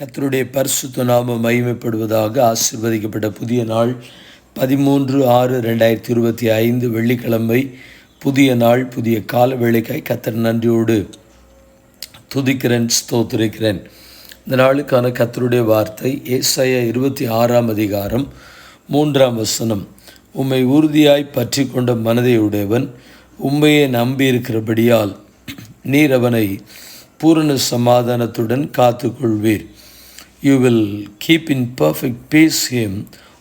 கத்தருடைய பரிசுத்த நாம மகிமைப்படுவதாக ஆசிர்வதிக்கப்பட்ட புதிய நாள் பதிமூன்று ஆறு ரெண்டாயிரத்தி இருபத்தி ஐந்து வெள்ளிக்கிழமை. புதிய நாள் புதிய கால வேலைக்காய் கத்தர் நன்றியோடு துதிக்கிறேன் ஸ்தோத்திருக்கிறேன். இந்த நாளுக்கான கத்தருடைய வார்த்தை ஏசாயா இருபத்தி ஆறாம் அதிகாரம் மூன்றாம் வசனம். உம்மை உறுதியாய் பற்றி கொண்ட மனதையுடையவன் உண்மையை நம்பியிருக்கிறபடியால் நீர் அவனை பூரண சமாதானத்துடன் காத்துக்கொள்வீர். You will keep in perfect peace him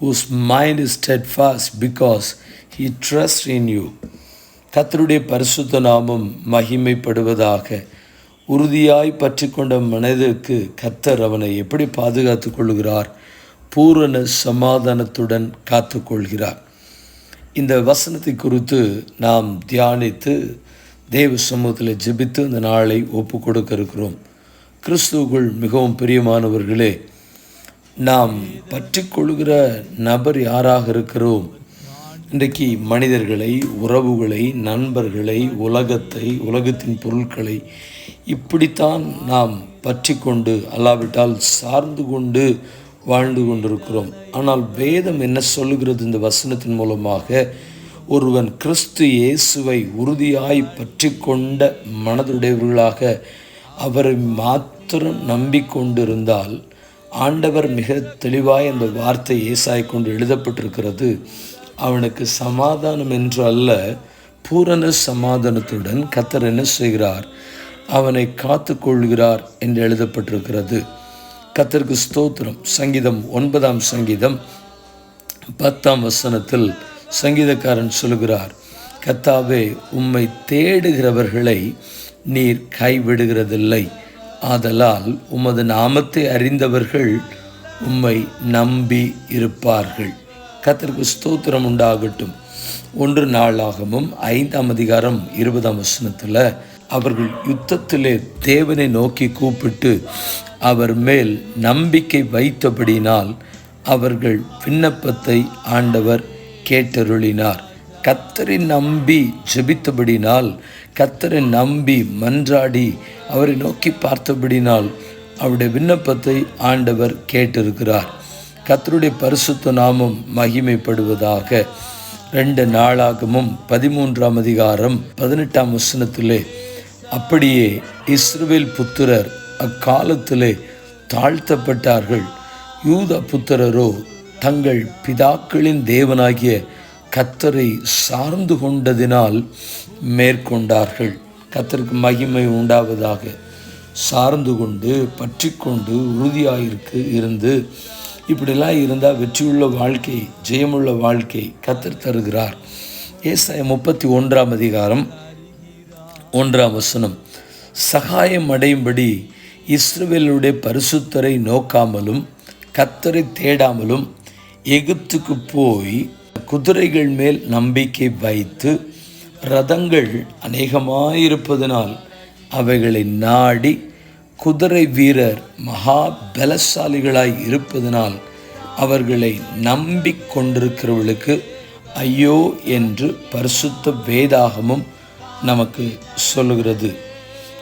whose mind is steadfast because he trust in you கத்தருடைய பரிசுத்த நாமம் மகிமைப்படுவதாக உறுதியாய் பற்றி கொண்ட மனதிற்கு கத்தர் அவனை எப்படி பாதுகாத்து கொள்கிறார் பூரண சமாதானத்துடன் காத்துக்கொள்கிறார். இந்த வசனத்தை குறித்து நாம் தியானித்து தேவ சமூகத்தில் ஜெபித்து இந்த நாளை ஒப்பு கொடுக்க இருக்கிறோம். கிறிஸ்துவுக்குள் மிகவும் பிரியமானவர்களே நாம் பற்றி கொள்கிற நபர் யாராக இருக்கிறோம்? இன்றைக்கு மனிதர்களை உறவுகளை நண்பர்களை உலகத்தை உலகத்தின் பொருட்களை இப்படித்தான் நாம் பற்றி கொண்டு அல்லாவிட்டால் சார்ந்து கொண்டு வாழ்ந்து கொண்டிருக்கிறோம். ஆனால் வேதம் என்ன சொல்லுகிறது இந்த வசனத்தின் மூலமாக? ஒருவன் கிறிஸ்து இயேசுவை உறுதியாய் பற்றி கொண்ட மனதுடையவர்களாக அவரை மாத் மாத்திரம் நம்பிக்கொண்டிருந்தால் ஆண்டவர் மிக தெளிவாய் அந்த வார்த்தை ஏசாய் கொண்டு எழுதப்பட்டிருக்கிறது. அவனுக்கு சமாதானம் என்று அல்ல பூரண சமாதானத்துடன் கத்தர் என்ன செய்கிறார்? அவனை காத்து கொள்கிறார் என்று எழுதப்பட்டிருக்கிறது. கத்தருக்கு ஸ்தோத்திரம். சங்கீதம் ஒன்பதாம் சங்கீதம் பத்தாம் வசனத்தில் சங்கீதக்காரன் சொல்கிறார் கத்தாவே உம்மை தேடுகிறவர்களை நீர் கைவிடுகிறதில்லை. ஆதலால் உமது நாமத்தை அறிந்தவர்கள் உம்மை நம்பி இருப்பார்கள். கத்திற்கு ஸ்தோத்திரம் உண்டாகட்டும். ஒன்று நாளாகவும் ஐந்தாம் அதிகாரம் இருபதாம் வசனத்தில் அவர்கள் யுத்தத்திலே தேவனை நோக்கி கூப்பிட்டு அவர் மேல் நம்பிக்கை வைத்தபடினால் அவர்கள் விண்ணப்பத்தை ஆண்டவர் கேட்டருளினார். கத்தரை நம்பி ஜெபித்தபடினால் கத்தரை நம்பி மன்றாடி அவரை நோக்கி பார்த்தபடினால் அவருடைய விண்ணப்பத்தை ஆண்டவர் கேட்டிருக்கிறார். கத்தருடைய பரிசுத்த நாமம் மகிமைப்படுவதாக. ரெண்டு நாளாகமும் பதிமூன்றாம் அதிகாரம் பதினெட்டாம் வசனத்திலே அப்படியே இஸ்ரவேல் புத்திரர் அக்காலத்திலே தாழ்த்தப்பட்டார்கள். யூத புத்திரரோ தங்கள் பிதாக்களின் தேவனாகிய கத்தரை சார்ந்து கொண்டதினால் மேற்கொண்டார்கள். கத்தருக்கு மகிமை உண்டாவதாக. சார்ந்து கொண்டு பற்றி கொண்டு உறுதியாயிருக்கு இருந்து. இப்படிலாம் இருந்தால் வெற்றியுள்ள வாழ்க்கை ஜெயமுள்ள வாழ்க்கை கத்தர் தருகிறார். ஏசாய முப்பத்தி ஒன்றாம் அதிகாரம் ஒன்றாம் வசனம். சகாயம் அடையும்படி இஸ்ரவேலுடைய பரிசுத்தரை நோக்காமலும் கத்தரை தேடாமலும் எகிப்துக்கு போய் குதிரைகள் மேல் நம்பிக்கை வைத்து ரதங்கள் அநேகமாயிருப்பதனால் அவைகளை நாடி குதிரை வீரர் மகா பலசாலிகளாய் இருப்பதனால் அவர்களை நம்பி கொண்டிருக்கிறவர்களுக்கு ஐயோ என்று பரிசுத்த வேதாகமும் நமக்கு சொல்லுகிறது.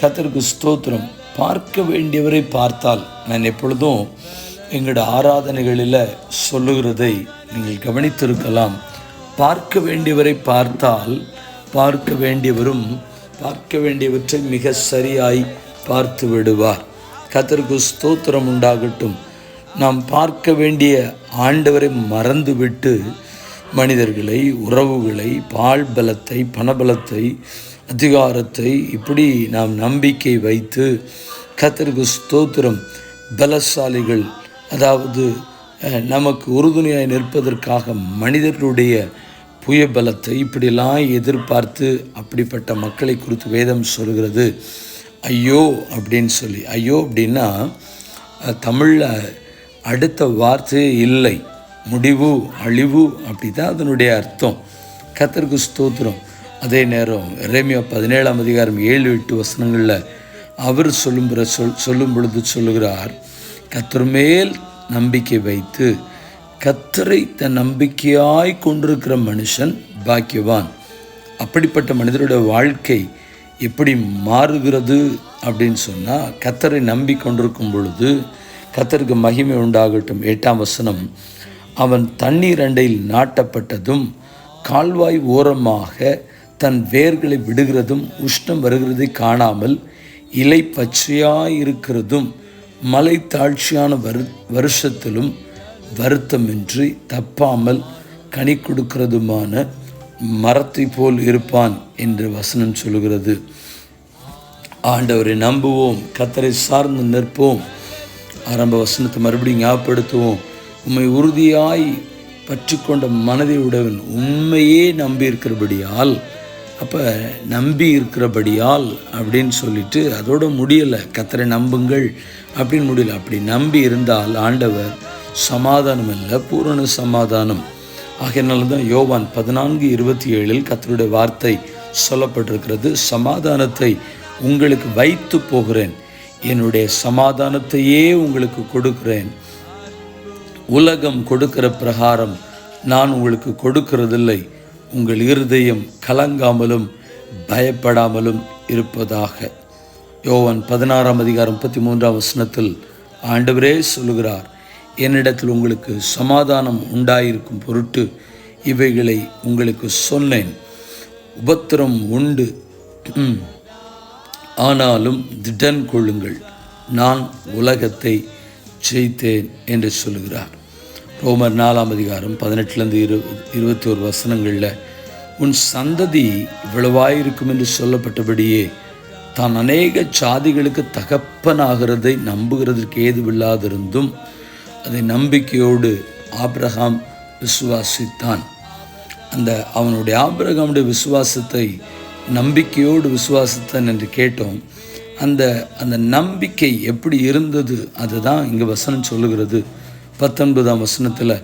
கத்தருக்கு ஸ்தோத்திரம். பார்க்க வேண்டியவரை பார்த்தால் நான் எப்பொழுதும் எங்களோட ஆராதனைகளில் சொல்லுகிறதை நீங்கள் கவனித்திருக்கலாம். பார்க்க வேண்டியவரை பார்த்தால் பார்க்க வேண்டியவரும் பார்க்க வேண்டியவற்றை மிக சரியாய் பார்த்து விடுவார். கத்தருக்கு ஸ்தோத்திரம் உண்டாகட்டும். நாம் பார்க்க வேண்டிய ஆண்டவரை மறந்துவிட்டு மனிதர்களை உறவுகளை பால் பலத்தை பணபலத்தை அதிகாரத்தை இப்படி நாம் நம்பிக்கை வைத்து கத்தருக்கு ஸ்தோத்திரம். பலசாலிகள் அதாவது நமக்கு உறுதுணையாக நிற்பதற்காக மனிதர்களுடைய புய பலத்தை இப்படிலாம் எதிர்பார்த்து அப்படிப்பட்ட மக்களை குறித்து வேதம் சொல்கிறது. ஐயோ அப்படின்னு சொல்லி ஐயோ அப்படின்னா தமிழில் அடுத்த வார்த்தையே இல்லை. முடிவு அழிவு அப்படி தான் அதனுடைய அர்த்தம். கத்தருக்கு ஸ்தோத்திரம். அதே நேரம் ரேமியா பதினேழாம் அதிகாரம் ஏழு எட்டு வசனங்களில் அவர் சொல்லும் சொல் சொல்லும் பொழுது சொல்லுகிறார் கத்தர் மேல் நம்பிக்கை வைத்து கத்தரை தன் நம்பிக்கையாய் கொண்டிருக்கிற மனுஷன் பாக்கியவான். அப்படிப்பட்ட மனிதருடைய வாழ்க்கை எப்படி மாறுகிறது அப்படின்னு சொன்னால் கத்தரை நம்பி கொண்டிருக்கும் பொழுது கத்தருக்கு மகிமை உண்டாகட்டும். எட்டாம் வசனம் அவன் தண்ணீர் அண்டையில் நாட்டப்பட்டதும் கால்வாய் ஓரமாக தன் வேர்களை விடுகிறதும் உஷ்ணம் வருகிறதை காணாமல் இலை பச்சையாயிருக்கிறதும் மலை தாழ்ச்சியான வரு வருஷத்திலும் வருத்தமின்றி தப்பாமல் கனி கொடுக்கிறதுமான மரத்தை போல் இருப்பான் என்று வசனம் சொல்கிறது ஆண்டவரை நம்புவோம் கத்தரை சார்ந்து நிற்போம். ஆரம்ப வசனத்தை மறுபடியும் ஞாபகப்படுத்துவோம். உண்மை உறுதியாய் பற்றி கொண்ட மனதை உடையவன் உண்மையே நம்பி இருக்கிறபடியால் அப்போ நம்பி இருக்கிறபடியால் அப்படின்னு சொல்லிட்டு அதோட முடியலை. கத்தரை நம்புங்கள் அப்படின்னு முடியல. அப்படி நம்பி இருந்தால் ஆண்டவர் சமாதானம் இல்லை பூரண சமாதானம். ஆகையினால தான் யோவான் பதினான்கு இருபத்தி ஏழில் கத்தருடைய வார்த்தை சொல்லப்பட்டிருக்கிறது. சமாதானத்தை உங்களுக்கு வைத்து போகிறேன். என்னுடைய சமாதானத்தையே உங்களுக்கு கொடுக்கிறேன். உலகம் கொடுக்கிற பிரகாரம் நான் உங்களுக்கு கொடுக்கிறதில்லை. உங்கள் இருதயம் கலங்காமலும் பயப்படாமலும் இருப்பதாக. யோவன் பதினாறாம் அதிகாரம் முப்பத்தி மூன்றாம் வசனத்தில் ஆண்டவரே சொல்லுகிறார் என்னிடத்தில் உங்களுக்கு சமாதானம் உண்டாயிருக்கும் பொருட்டு இவைகளை உங்களுக்கு சொன்னேன். உபத்திரம் உண்டு. ஆனாலும் திடன் கொள்ளுங்கள் நான் உலகத்தை ஜெயித்தேன் என்று சொல்லுகிறார். ரோமர் நாலாம் அதிகாரம் பதினெட்டுலேருந்து இரு இருபத்தி ஒரு வசனங்களில் உன் சந்ததி இவ்வளவாயிருக்கும் என்று சொல்லப்பட்டபடியே தான் அநேக சாதிகளுக்கு தகப்பனாகிறதை நம்புகிறதற்கு ஏதுவில்லாதிருந்தும் அதை நம்பிக்கையோடு ஆப்ரஹாம் விசுவாசித்தான். அந்த அவனுடைய ஆபிரகாமுடைய விசுவாசத்தை நம்பிக்கையோடு விசுவாசித்தான் என்று கேட்டோம். அந்த அந்த நம்பிக்கை எப்படி இருந்தது? அதுதான் இங்கே வசனம் சொல்லுகிறது. பத்தொன்பதாம் வசனத்தில்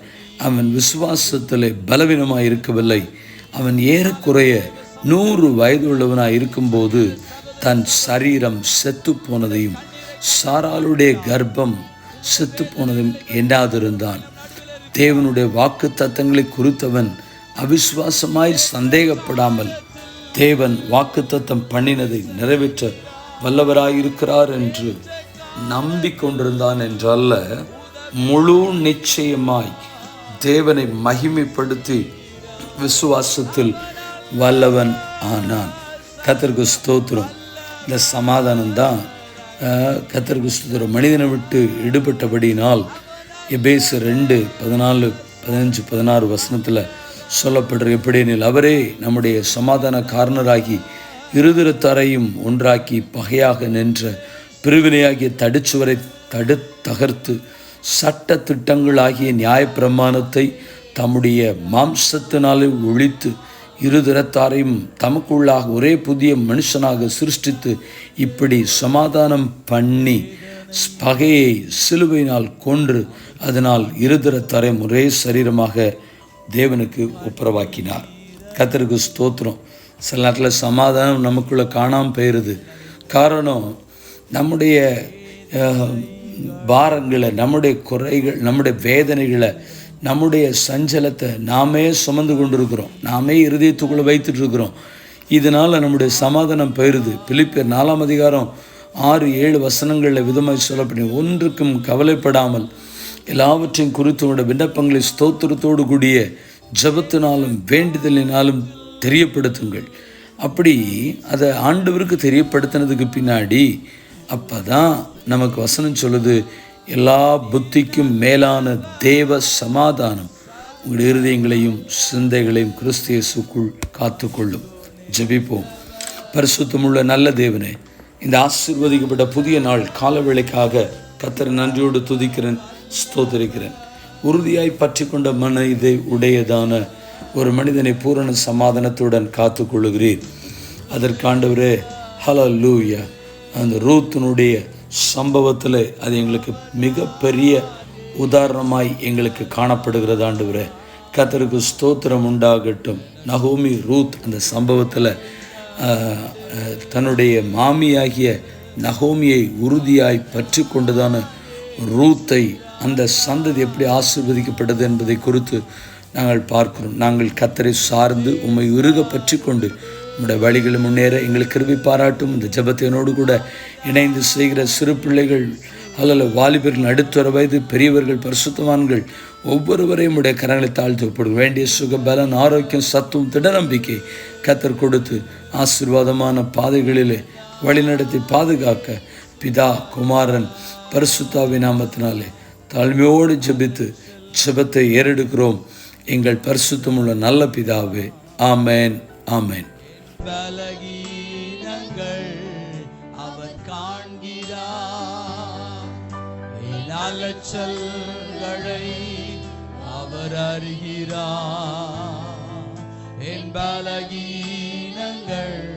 அவன் விசுவாசத்தில் பலவீனமாக இருக்கவில்லை. அவன் ஏறக்குறைய நூறு வயது உள்ளவனாக இருக்கும்போது தன் சரீரம் செத்து போனதையும் சாராளுடைய கர்ப்பம் செத்து போனதையும் எண்ணாதிருந்தான். தேவனுடைய வாக்கு தத்தங்களை குறித்தவன் அவிசுவாசமாய் சந்தேகப்படாமல் தேவன் வாக்குத்தத்தம் பண்ணினதை நிறைவேற்ற வல்லவராயிருக்கிறார் என்று நம்பிக்கொண்டிருந்தான் என்றல்ல. முழு நிச்சயமாய் தேவனை மகிமைப்படுத்தி விசுவாசத்தில் வல்லவன் ஆனான். கத்தருக்கு ஸ்தோத்திரம். இந்த சமாதானம் தான் கத்தருக்கு ஸ்தோத்திரம். மனிதனை விட்டு ஈடுபட்டபடியினால் எபேசு ரெண்டு பதினாலு பதினஞ்சு பதினாறு வசனத்தில் சொல்லப்படுற எப்படியெனில் அவரே நம்முடைய சமாதான காரணராகி இருதிரத்தரையும் ஒன்றாக்கி பகையாக நின்ற பிரிவினையாகிய தடுச்சுவரை தடு தகர்த்து சட்ட திட்டங்களாகிய நியாயப்பிரமாணத்தை தம்முடைய மாம்சத்தினாலே ஒழித்து இருதரத்தாரையும் தமக்குள்ளாக ஒரே புதிய மனுஷனாக சிருஷ்டித்து இப்படி சமாதானம் பண்ணி பகையை சிலுவையினால் கொன்று அதனால் இருதரத்தாரை ஒரே சரீரமாக தேவனுக்கு ஒப்புரவாக்கினார். கத்தருக்கு ஸ்தோத்திரம். சில நேரத்தில் சமாதானம் நமக்குள்ளே காணாமல் போயிடுது காரணம் நம்முடைய பாரங்களை நம்முடைய குறைகள் நம்முடைய வேதனைகளை நம்முடைய சஞ்சலத்தை நாமே சுமந்து கொண்டிருக்கிறோம். நாமே இருதயத்துக்குள்ளே வைத்துட்ருக்கிறோம் இதனால் நம்முடைய சமாதானம் போயிடுது பிலிப்பியர் நாலாம் அதிகாரம் ஆறு ஏழு வசனங்களில் விதமாக சொல்லப்படும் ஒன்றுக்கும் கவலைப்படாமல் எல்லாவற்றையும் குறித்து உங்களுடைய விண்ணப்பங்களை ஸ்தோத்திரத்தோடு கூடிய ஜபத்தினாலும் வேண்டுதலினாலும் தெரியப்படுத்துங்கள். அப்படி அதை ஆண்டவருக்கு தெரியப்படுத்தினதுக்கு பின்னாடி அப்போ தான் நமக்கு வசனம் சொல்லுது எல்லா புத்திக்கும் மேலான தேவ சமாதானம் உங்கள் இருதயங்களையும் சிந்தைகளையும் கிறிஸ்தியசுக்குள் காத்துக்கொள்ளும். ஜெபிப்போம். பரிசுத்தமுள்ள நல்ல தேவனே இந்த ஆசீர்வதிக்கப்பட்ட புதிய நாள் காலவேளைக்காக கத்தர் நன்றியோடு துதிக்கிறேன் ஸ்தோத்தரிக்கிறேன். உறுதியாய் பற்றி கொண்ட மன இதை உடையதான ஒரு மனிதனை பூரண சமாதானத்துடன் காத்துக்கொள்ளுகிறீர். அதற்காண்டவரே ஹலோ லூயா அந்த ரூத்தினுடைய சம்பவத்தில் அது எங்களுக்கு மிகப்பெரிய உதாரணமாய் எங்களுக்கு காணப்படுகிறது ஆண்டவரே. கத்தருக்கு ஸ்தோத்திரம் உண்டாகட்டும். நகோமி ரூத் அந்த சம்பவத்தில் தன்னுடைய மாமியாகிய நகோமியை உறுதியாய் பற்றி கொண்டுதான ரூத்தை அந்த சந்ததி எப்படி ஆசீர்வதிக்கப்பட்டது என்பதை குறித்து நாங்கள் பார்க்கிறோம். நாங்கள் கத்தரை சார்ந்து உம்மை உருக பற்றி கொண்டு உம்முடைய வழிகளை முன்னேற எங்களுக்கு கிருபி பாராட்டும். இந்த ஜபத்தினோடு கூட இணைந்து செய்கிற சிறு பிள்ளைகள் அல்லது வாலிபர்கள் நடுத்தர வயது பெரியவர்கள் பரிசுத்தவான்கள் ஒவ்வொருவரையும் உடைய கரங்களை தாழ்த்து ஒப்பிடும் வேண்டிய சுக பலன் ஆரோக்கியம் சத்துவம் திட நம்பிக்கை கத்தர் கொடுத்து ஆசீர்வாதமான பாதைகளிலே வழிநடத்தி பாதுகாக்க பிதா குமாரன் பரிசுத்தாவி நாமத்தினாலே தாழ்மையோடு ஜெபித்து ஜெபத்தை ஏறெடுக்கிறோம். எங்கள் பரிசுத்தமுள்ள நல்ல பிதாவே ஆமேன் ஆமேன். பலகீனங்கள் அவர் காண்கிறார் அலச்சல்களை அவர் அறிகிறார் என் பலகீனங்கள்